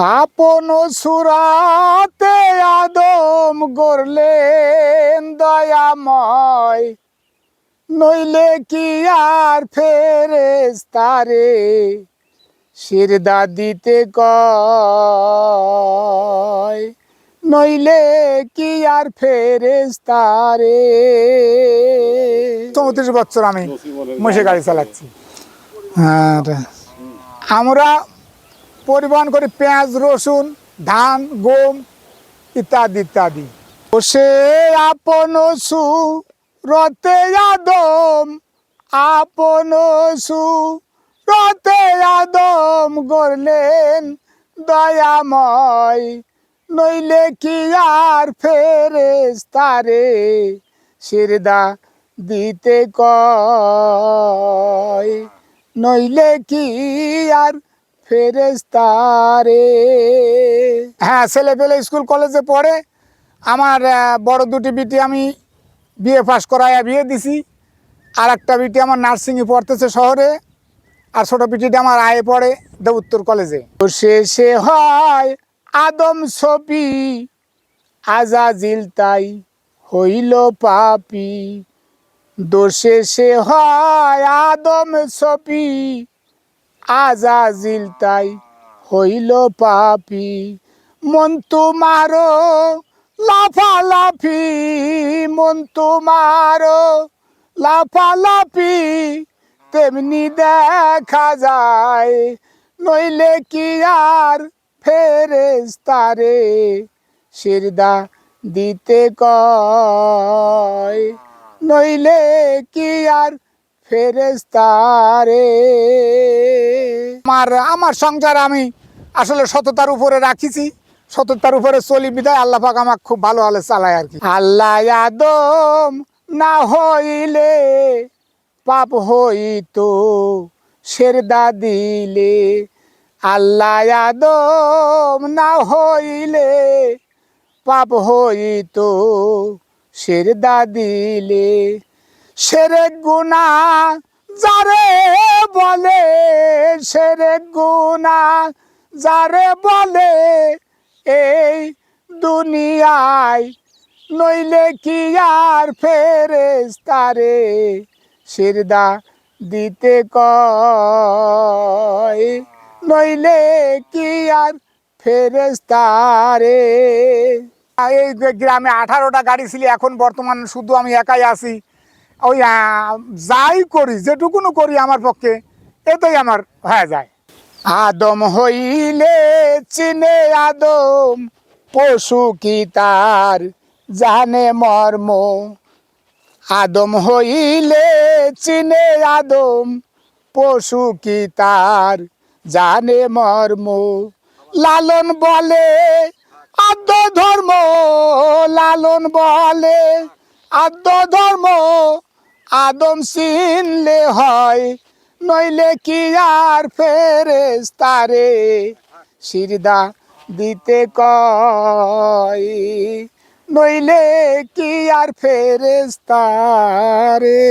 আপন সুরাতে আদম গড়লেন দয়াময়। নইলে কি আর ফেরেস তারে শিরদা দিতে কয়। নইলে কি আর ফেরেস তারে চৌত্রিশ বছর আমি মশে গাড়ি চালাচ্ছি। আর আমরা পরিবহন করি, পেঁয়াজ, রসুন, ধান, গম ইত্যাদি ইত্যাদি। সে আপন সু রতে আদম, আপন সু রতে আদম গড়লেন দয়াময়। নইলে কি আর ফেরেস তারে শিরদা দিতে কয়? নইলে কি আর ফেরেস্তারে হ্যাঁ ছেলে পেলে স্কুল, কলেজে পড়ে। আমার বড় দুটি বিটি আমি বিয়ে পাস করাইয়া বিয়ে দিছি। আর একটা বিটি আমার নার্সিংয়ে পড়তেছে শহরে, আর ছোট বিটিটা আমার আয়ে পড়ে দেউত্তর কলেজে। তো শেষে হয় আদম ছবি, আজাজিল তাই হইল পাপি। দোষে সে হয় আদম ছবি আজাজিল তাই হইল পাপি। মন তোমারো লাফালাফি, মন তোমারো লাফালাফি। তেমনি দেখা যায়, নইলে কি আর ফেরেস তারে শিরদা দিতে কয়? নইলে কি আর ফেরেস্তারে আমার আমার সংসার আমি আসলে সততার উপরে রাখিছি। সততার উপরে চলি বিদায়। আল্লাহ পাক আমাকে খুব ভালো ভালো চালায় আর কি। আল্লাহ আদম না হইলে পাপ হইতো সেরদা দিলে। আল্লাহ আদম না হইলে পাপ হইতো সেরদা দিলে। সেরে গুনা, যারে বলে সেরে গুনা, যারে বলে এই দুনিয়ায় নইলে কি আর ফেরেস তারে শিরদা দিতে কয়? নইলে কি আর ফেরেস তারে এই গ্রামে আঠারোটা গাড়ি ছিল, এখন বর্তমান শুধু আমি একাই আছি। ওই যাই করি, যেটুকুনো করি আমার পক্ষে, এতেই আমার হয়ে যায়। আদম হইলে চিনে আদম, পশু কি তার জানে মর্ম। আদম হইলে চিনে আদম, পশু কি তার জানে মর্ম। লালন বলে আদ্য ধর্ম, লালন বলে আদ্য ধর্ম আদম চিনলে হয়, নইলে কি আর ফেরেস তারে সিরদা দিতে কয়, নইলে কি আর ফেরেস তারে